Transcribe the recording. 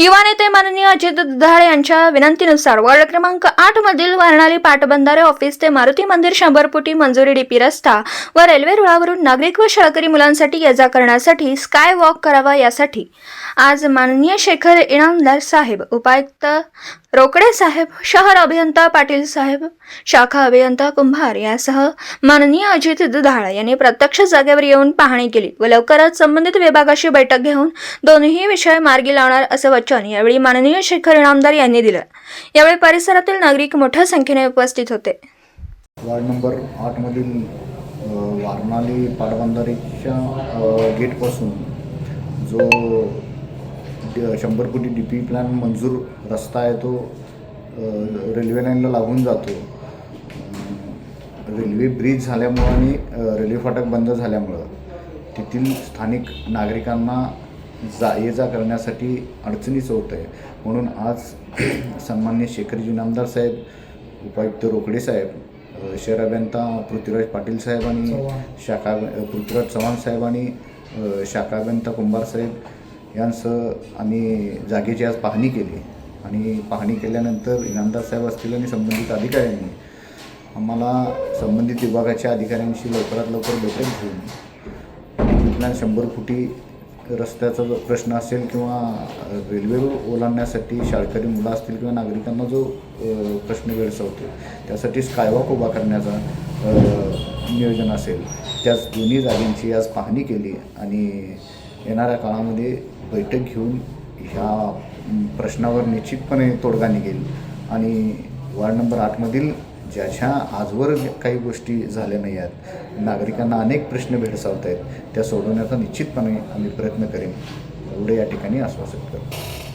युवा नेते माननीय अजित दुधाळे यांच्या विनंतीनुसार वॉर्ड क्रमांक आठ मधील वर्णाली पाटबंधारे ऑफिस ते मारुती मंदिर शंभर फुटी मंजुरी डीपी रस्ता व रेल्वे रुळावरून नागरिक व शाळकरी मुलांसाठी ये जा करण्यासाठी स्काय वॉक करावा यासाठी. आज माननीय शेखर इनामदार साहेब उपायुक्त रोकडे साहेब शहर अभियंता पाटील साहेब शाखा अभियंता कुंभार यासह माननीय अजित दुधाळ यांनी प्रत्यक्ष जागेवर येऊन पाहणी केली व लवकरच संबंधित विभागाशी बैठक घेऊन दोन्ही विषय मार्गी लावणार असं वचन यावेळी माननीय शेखर इनामदार यांनी दिलं. यावेळी परिसरातील नागरिक मोठ्या संख्येने उपस्थित होते. वार्ड नंबर आठमधील वारणाली पाटबंधारेच्या गेटपासून जो शंभर कोटी डी पी प्लॅन मंजूर रस्ता आहे तो रेल्वे लाईनला लागून जातो. रेल्वे ब्रिज झाल्यामुळं आणि रेल्वे फाटक बंद झाल्यामुळं तेथील स्थानिक नागरिकांना जा ये जा करण्यासाठी अडचणीचं होत आहे. म्हणून आज सन्मान्य शेखरजी नामदार साहेब उपायुक्त रोकडे साहेब शहर अभियंता पृथ्वीराज पाटील साहेब आणि शाखा पृथ्वीराज चव्हाण साहेब आणि शाखा अभियंता कुंभार साहेब यांसह आम्ही जागेची आज पाहणी केली. आणि पाहणी केल्यानंतर इनामदार साहेब असतील आणि संबंधित अधिकाऱ्यांनी आम्हाला संबंधित विभागाच्या अधिकाऱ्यांशी लवकरात लवकर बैठक घेऊन तिथला शंभर फुटी रस्त्याचा जो प्रश्न असेल किंवा रेल्वे ओलांडण्यासाठी शाळकरी मुलं असतील किंवा नागरिकांना जो प्रश्न वेळसवतो त्यासाठी स्कायवॉक उभा करण्याचा नियोजन असेल. त्याच दोन्ही जागेंची आज पाहणी केली आणि येणाऱ्या काळामध्ये बैठक घेऊन ह्या प्रश्नावर निश्चितपणे तोडगा निघेल. आणि वार्ड नंबर आठमधील ज्या ज्या आजवर काही गोष्टी झाल्या नाही आहेत नागरिकांना अनेक प्रश्न भेडसावत आहेत त्या सोडवण्याचा निश्चितपणे आम्ही प्रयत्न करेन. एवढं या ठिकाणी आश्वासित करतो.